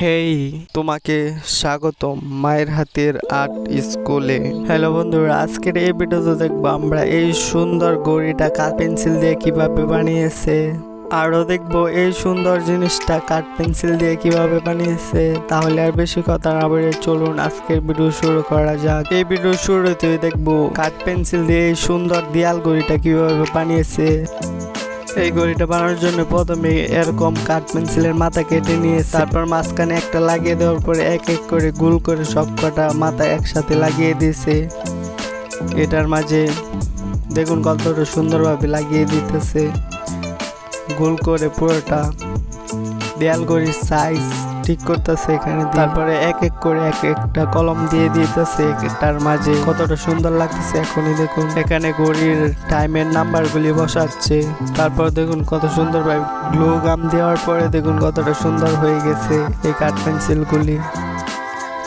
হেই, তোমাকে স্বাগতম মায়ের হাতের আর্ট স্কুলে। হ্যালো বন্ধুরা, আজকের এই ভিডিওতে দেখব আমরা এই সুন্দর গড়িটা কাঠ পেন্সিল দিয়ে কীভাবে বানিয়েছে। আরও দেখব এই সুন্দর জিনিসটা কাঠ পেন্সিল দিয়ে কীভাবে বানিয়েছে। তাহলে আর বেশি কথা না বলে চলুন আজকের ভিডিও শুরু করা যাক। এই ভিডিও শুরুতেই দেখব কাঠ পেন্সিল দিয়ে এই সুন্দর দেয়াল গড়িটা কীভাবে বানিয়েছে। এই ঘড়িটা বানানোর জন্য প্রথমে এরকম কাঠ পেন্সিলের মাথা কেটে নিয়ে তারপর মাঝখানে একটা লাগিয়ে দেওয়ার পরে এক এক করে গোল করে সব কটা মাথা একসাথে লাগিয়ে দিয়েছে। এটার মাঝে দেখুন কতটা সুন্দরভাবে লাগিয়ে দিতেছে। গোল করে পুরোটা দেয়াল ঘড়ির সাইজ ঠিক করতেছে এখানে তারপরে এক এক করে এক একটা কলম দিয়ে দিতেছে তার মাঝে। কতটা সুন্দর লাগতেছে এখনই দেখুন। এখানে ঘড়ির টাইমের নাম্বারগুলি বসাচ্ছে। তারপর দেখুন কত সুন্দরভাবে গ্লো গাম দেওয়ার পরে দেখুন কতটা সুন্দর হয়ে গেছে এই কাঠ পেন্সিলগুলি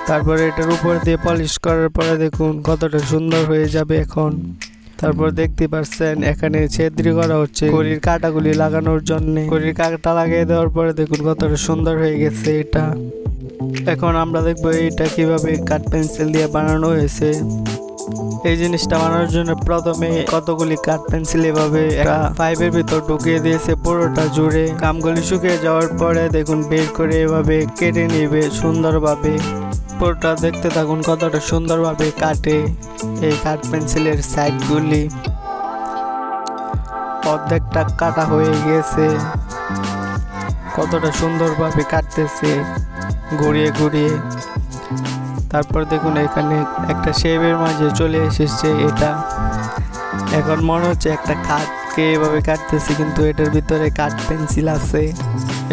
তারপরে এটার উপর দিয়ে পলিশ করার পরে দেখুন কতটা সুন্দর হয়ে যাবে এখন। তারপর দেখতে পাচ্ছেন এখানে ছেদ্রি করা হচ্ছে। ঘড়ির কাঁটাগুলি লাগানোর জন্য। ঘড়ির কাঁটা লাগিয়ে দেওয়ার পরে দেখুন কতটা সুন্দর হয়ে গেছে এটা। এখন আমরা দেখব এটা কীভাবে কাঠ পেন্সিল দিয়ে বানানো হয়েছে। এই জিনিসটা বানানোর জন্য প্রথমে কতগুলি কাঠ পেন্সিল এভাবে একটা পাইপের ভিতর ঢুকিয়ে দিয়েছে পুরোটা জুড়ে। কামগুলি শুকিয়ে যাওয়ার পরে দেখুন বের করে এভাবে কেটে নিবে সুন্দরভাবে। পুরোটা দেখতে থাকুন কতটা সুন্দরভাবে কাটে এই কাঠ পেন্সিলের সাইডগুলি। অর্ধেকটা কাটা হয়ে গেছে কতটা সুন্দরভাবে কাটতেছে ঘুরিয়ে ঘুরিয়ে। তারপর দেখুন এখানে একটা শেপের মাঝে চলে এসেছে এটা। এখন মনে হচ্ছে একটা কাঠকে এভাবে কাটতেছি, কিন্তু এটার ভিতরে কাঠ পেন্সিল আছে।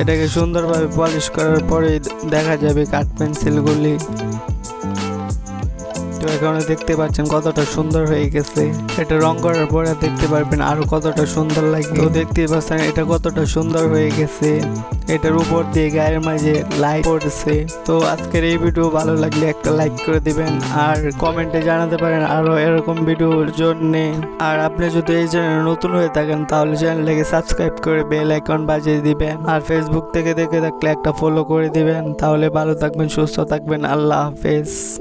এটাকে সুন্দরভাবে পলিশ করার পরে দেখা যাবে কাঠ পেন্সিলগুলি তো এখানে দেখতে পাচ্ছেন কতটা সুন্দর হয়ে গেছে। এটা রং করার পরে দেখতে পারবেন আরও কতটা সুন্দর লাগে। তো দেখতে পাচ্ছেন এটা কতটা সুন্দর হয়ে গেছে। এটার উপর দিয়ে গায়ের মাঝে লাইট পড়ছে। তো আজকের এই ভিডিও ভালো লাগলে একটা লাইক করে দিবেন আর কমেন্টে জানাতে পারেন আরও এরকম ভিডিওর জন্য। আর আপনি যদি এই চ্যানেলে নতুন হয়ে থাকেন তাহলে চ্যানেলটাকে সাবস্ক্রাইব করে বেল আইকন বাজিয়ে দিবেন। আর ফেসবুক থেকে দেখে থাকলে একটা ফলো করে দিবেন। তাহলে ভালো থাকবেন, সুস্থ থাকবেন। আল্লাহ হাফেজ।